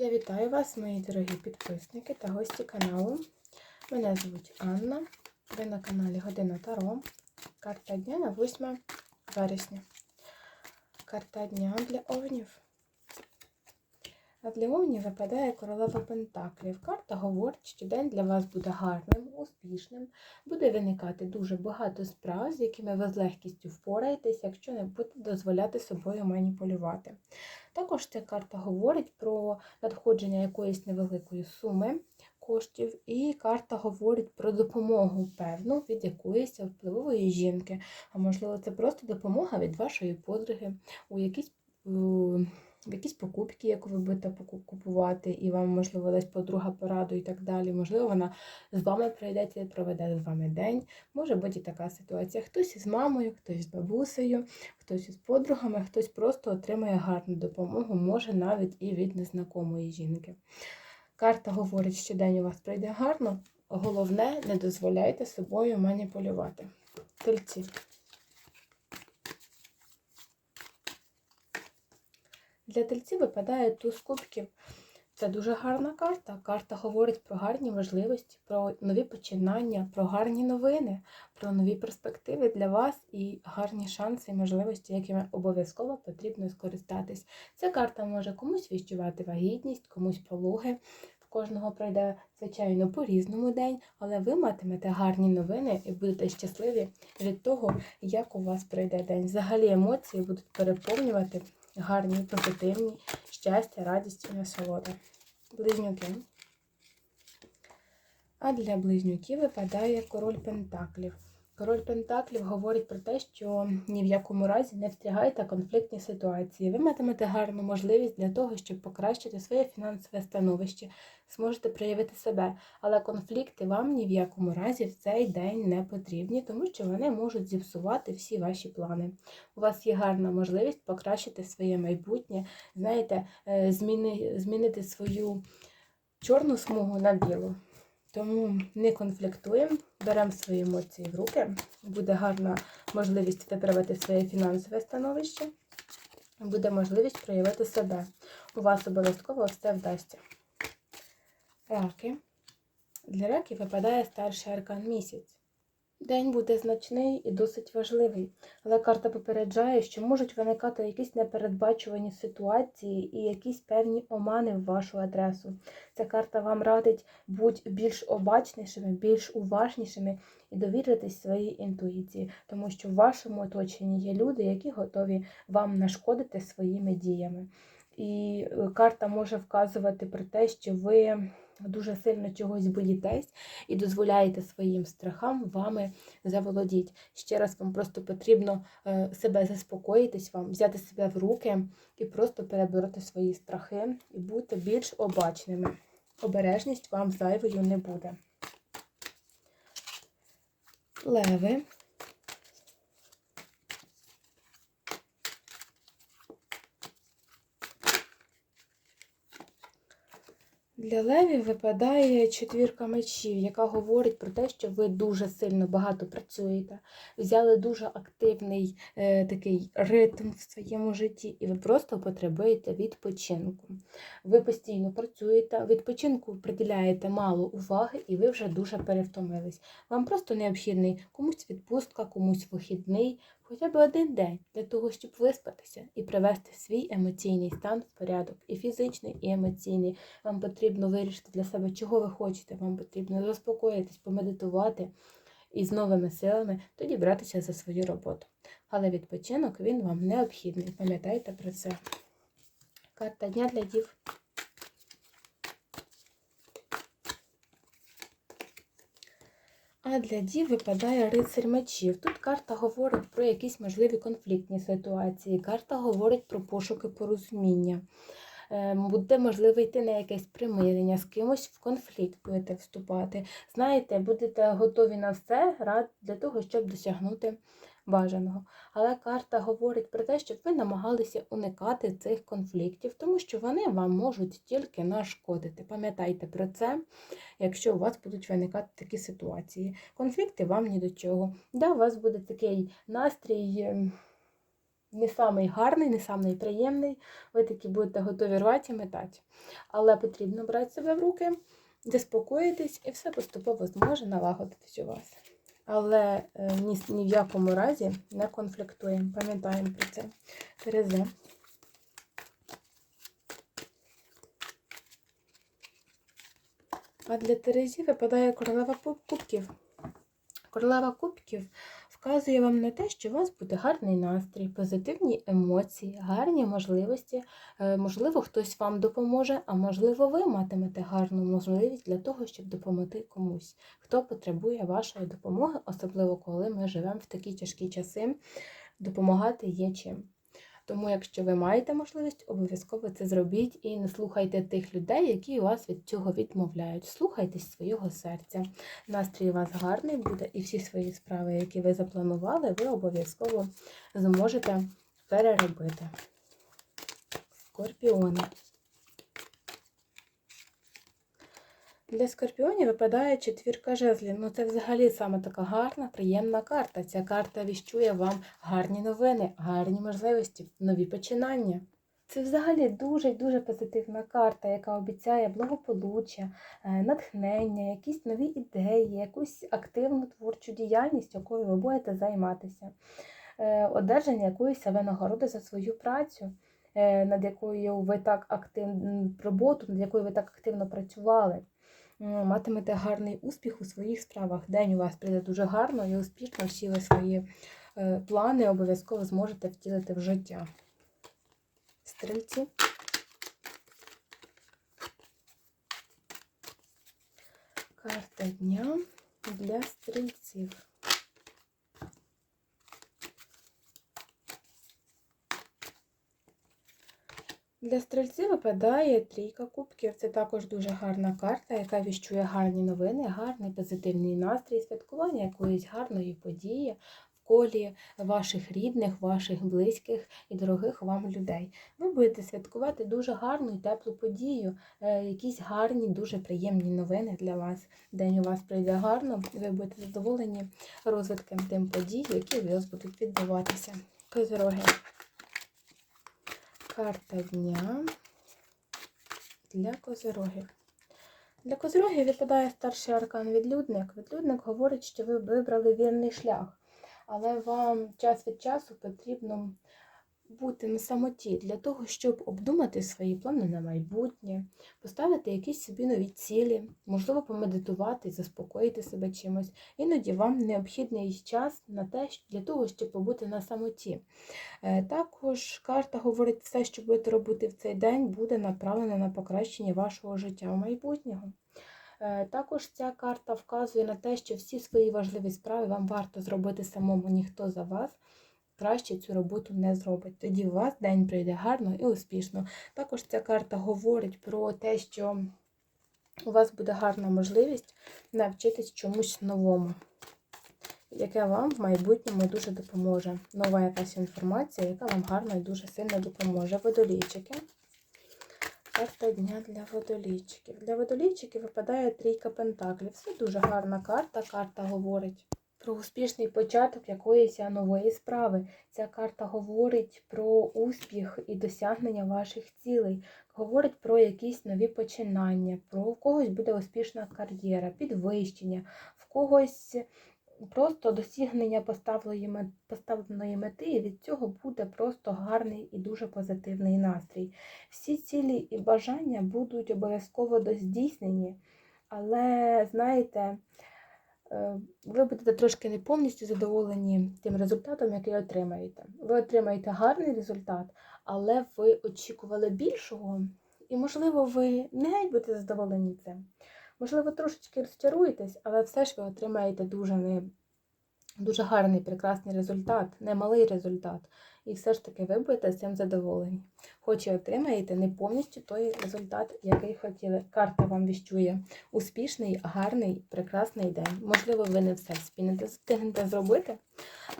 Я вітаю вас, мої дорогі підписники та гості каналу. Мене звуть Анна. Ви на каналі Година Таро. Карта дня на 8 вересня. Карта дня для овнів. А для овнів випадає королева Пентаклів. Карта говорить, що день для вас буде гарним, успішним, буде виникати дуже багато справ, з якими ви з легкістю впораєтесь, якщо не будете дозволяти собою маніпулювати. Також ця карта говорить про надходження якоїсь невеликої суми коштів, і карта говорить про допомогу певну від якоїсь впливової жінки. А можливо, це просто допомога від вашої подруги у якійсь. Якісь покупки, ви будете купувати, і вам, можливо, десь подруга пораду і так далі. Можливо, вона з вами прийдеться і проведе з вами день. Може бути і така ситуація. Хтось із мамою, хтось з бабусею, хтось із подругами, хтось просто отримає гарну допомогу, може навіть і від незнакомої жінки. Карта говорить, що день у вас пройде гарно. Головне, не дозволяйте собою маніпулювати. Тельці. Для тельців випадає туз кубків. Це дуже гарна карта. Карта говорить про гарні можливості, про нові починання, про гарні новини, про нові перспективи для вас і гарні шанси і можливості, якими обов'язково потрібно скористатись. Ця карта може комусь відчувати вагітність, комусь пологи. В кожного пройде, звичайно, по різному день, але ви матимете гарні новини і будете щасливі від того, як у вас пройде день. Взагалі емоції будуть переповнювати гарні, позитивні, щастя, радість і насолода. Близнюки. А для близнюків випадає король Пентаклів. Король Пентаклів говорить про те, що ні в якому разі не встрягайте конфліктні ситуації. Ви матимете гарну можливість для того, щоб покращити своє фінансове становище, зможете проявити себе, але конфлікти вам ні в якому разі в цей день не потрібні, тому що вони можуть зіпсувати всі ваші плани. У вас є гарна можливість покращити своє майбутнє, знаєте, е, зміни, змінити свою чорну смугу на білу. Тому не конфліктуємо, беремо свої емоції в руки, буде гарна можливість виправити своє фінансове становище, буде можливість проявити себе. У вас обов'язково все вдасться. Раки. Для раків випадає старший аркан місяць. День буде значний і досить важливий, але карта попереджає, що можуть виникати якісь непередбачувані ситуації і якісь певні омани в вашу адресу. Ця карта вам радить бути більш обачнішими, більш уважнішими і довіритись своїй інтуїції, тому що в вашому оточенні є люди, які готові вам нашкодити своїми діями. І е, карта може вказувати про те, що ви дуже сильно чогось боїтесь і дозволяєте своїм страхам вами заволодіти. Ще раз вам просто потрібно е, себе заспокоїтись, вам взяти себе в руки і просто перебороти свої страхи і бути більш обачними. Обережність вам зайвою не буде. Леви. Для левів випадає четвірка мечів, яка говорить про те, що ви дуже сильно багато працюєте, взяли дуже активний е, такий ритм в своєму житті, і ви просто потребуєте відпочинку. Ви постійно працюєте, відпочинку приділяєте мало уваги, і ви вже дуже перевтомились. Вам просто необхідний комусь відпустка, комусь вихідний, хоча б один день для того, щоб виспатися і привести свій емоційний стан в порядок, і фізичний, і емоційний. Вам потрібно вирішити для себе, чого ви хочете. Вам потрібно заспокоїтись, помедитувати і з новими силами тоді братися за свою роботу. Але відпочинок він вам необхідний. Пам'ятайте про це. Карта дня для дів. А для дів випадає рицарь мечів. Тут карта говорить про якісь можливі конфліктні ситуації. Карта говорить про пошуки порозуміння. Ем, буде можливо йти на якесь примирення, з кимось в конфлікт будете вступати. Знаєте, будете готові на все для того, щоб досягнути бажаного. Але карта говорить про те, щоб ви намагалися уникати цих конфліктів, тому що вони вам можуть тільки нашкодити. Пам'ятайте про це, якщо у вас будуть виникати такі ситуації. Конфлікти вам ні до чого. Да, у вас буде такий настрій. Ем, не самий гарний, не самий приємний. Ви такі будете готові рвати і метати. Але потрібно брати себе в руки, заспокоїтись, і все поступово зможе налагодитись у вас. Але е, ні, ні в якому разі не конфліктуємо. Пам'ятаємо про це. Терези. А для Терезі випадає королева кубків. Королева кубків вказує вам на те, що у вас буде гарний настрій, позитивні емоції, гарні можливості. Е, Можливо, хтось вам допоможе, а можливо, ви матимете гарну можливість для того, щоб допомогти комусь, хто потребує вашої допомоги, особливо коли ми живемо в такі тяжкі часи. Допомагати є чим. Тому, якщо ви маєте можливість, обов'язково це зробіть і не слухайте тих людей, які вас від цього відмовляють. Слухайтесь свого серця. Настрій у вас гарний буде, і всі свої справи, які ви запланували, ви обов'язково зможете переробити. Скорпіони. Для скорпіонів випадає четвірка жезлів. Ну це взагалі саме така гарна, приємна карта. Ця карта віщує вам гарні новини, гарні можливості, нові починання. Це взагалі дуже дуже позитивна карта, яка обіцяє благополуччя, е, натхнення, якісь нові ідеї, якусь активну творчу діяльність, якою ви будете займатися, Е, одержання якоїсь винагороди за свою працю, е, над якою ви так активно роботу, над якою ви так активно працювали. М, Матимете гарний успіх у своїх справах. День у вас прийде дуже гарно і успішно всі ви свої е, плани обов'язково зможете втілити в життя. Стрільці. Карта дня для стрільців. Для стрільців випадає трійка кубків. Це також дуже гарна карта, яка віщує гарні новини, гарний позитивний настрій, святкування якоїсь гарної події в колі ваших рідних, ваших близьких і дорогих вам людей. Ви будете святкувати дуже гарну і теплу подію, е, якісь гарні, дуже приємні новини для вас. День у вас прийде гарно, ви будете задоволені розвитком тим подій, які у вас будуть відбуватися. Козороги. Карта дня для козирогів. Для козирогів випадає старший аркан відлюдник. Відлюдник говорить, що ви вибрали вірний шлях, але вам час від часу потрібно бути на самоті для того, щоб обдумати свої плани на майбутнє, поставити якісь собі нові цілі, можливо, помедитувати, заспокоїти себе чимось. Іноді вам необхідний час на те, для того, щоб побути на самоті. Е, Також карта говорить, все, що будете робити в цей день, буде направлене на покращення вашого життя в майбутнього. Е, Також ця карта вказує на те, що всі свої важливі справи вам варто зробити самому, ніхто за вас краще цю роботу не зробить. Тоді у вас день прийде гарно і успішно. Також ця карта говорить про те, що у вас буде гарна можливість навчитись чомусь новому, яке вам в майбутньому дуже допоможе. Нова якась інформація, яка вам гарно і дуже сильно допоможе. Водолійчики. Карта дня для водолійчиків. Для водолійчиків випадає трійка пентаклів. Це дуже гарна карта. Карта говорить про успішний початок якоїсь нової справи. Ця карта говорить про успіх і досягнення ваших цілей, говорить про якісь нові починання, про у когось буде успішна кар'єра, підвищення, в когось просто досягнення поставленої мети, і від цього буде просто гарний і дуже позитивний настрій. Всі цілі і бажання будуть обов'язково доздійснені, але знаєте, ви будете трошки не повністю задоволені тим результатом, який отримаєте. Ви отримаєте гарний результат, але ви очікували більшого, і, можливо, ви не геть будете задоволені цим. Можливо, трошечки розчаруєтесь, але все ж ви отримаєте дуже не дуже гарний, прекрасний результат, немалий результат. І все ж таки ви будете цим задоволені. Хоч і отримаєте не повністю той результат, який хотіли. Карта вам віщує успішний, гарний, прекрасний день. Можливо, ви не все встигнете зробити,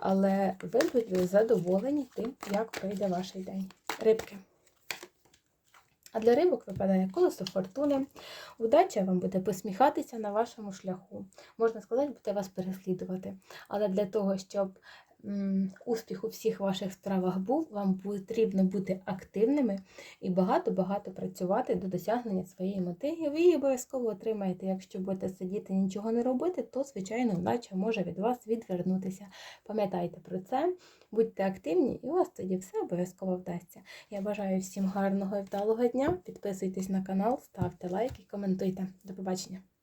але ви будете задоволені тим, як пройде ваш день. Рибки. А для рибок випадає колесо фортуни. Удача вам буде посміхатися на вашому шляху. Можна сказати, буде вас переслідувати. Але для того, щоб успіх у всіх ваших справах був, вам потрібно бути активними і багато-багато працювати до досягнення своєї мети. І ви її обов'язково отримаєте. Якщо будете сидіти і нічого не робити, то, звичайно, вдача може від вас відвернутися. Пам'ятайте про це, будьте активні, і у вас тоді все обов'язково вдасться. Я бажаю всім гарного і вдалого дня. Підписуйтесь на канал, ставте лайки, коментуйте. До побачення!